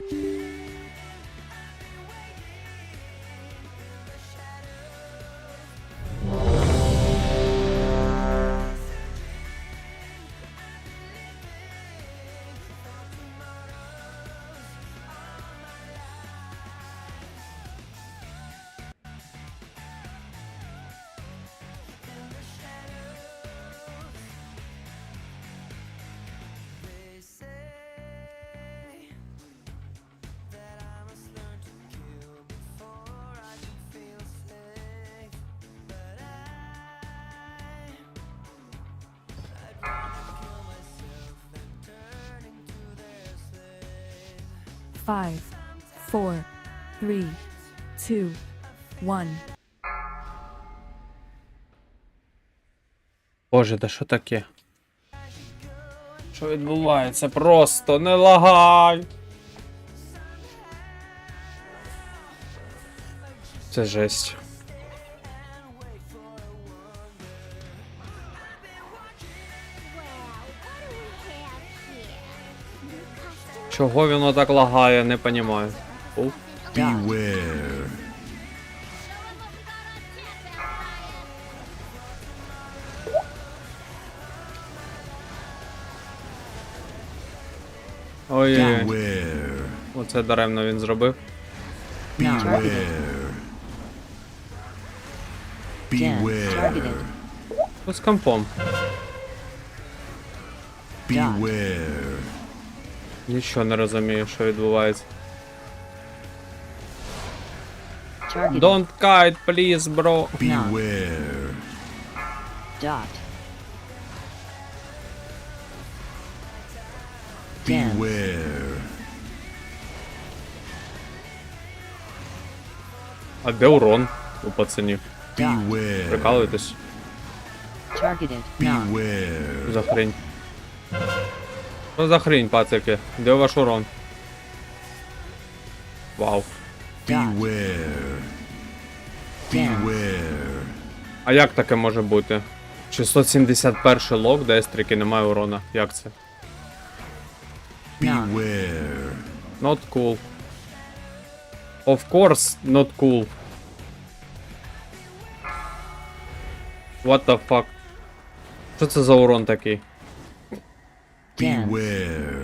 Música Five, four, three, two, one. Боже, да що таке? Що відбувається? Просто не лагай! Це жесть. Чого воно так лагає, не понімаю. О, Beware. Ой, Beware. оце даремно він зробив. Beware. Beware. Ну, з компом. Beware. Нічого не розумію, що відбувається. Targeted. Don't kite, please, bro. Beware. Dot. Damn. Beware. А де урон у пацанів? Beware. Прикалуєтесь? Targeted. Knock. Beware. За хрень. Що за хрень, пацики? Де ваш урон? Вау. Beware. Beware. А як таке може бути? 671 лог, де естрики немає урона. Як це? Beware. Not cool. Of course, not cool. What the fuck? Що це за урон такий? Beware.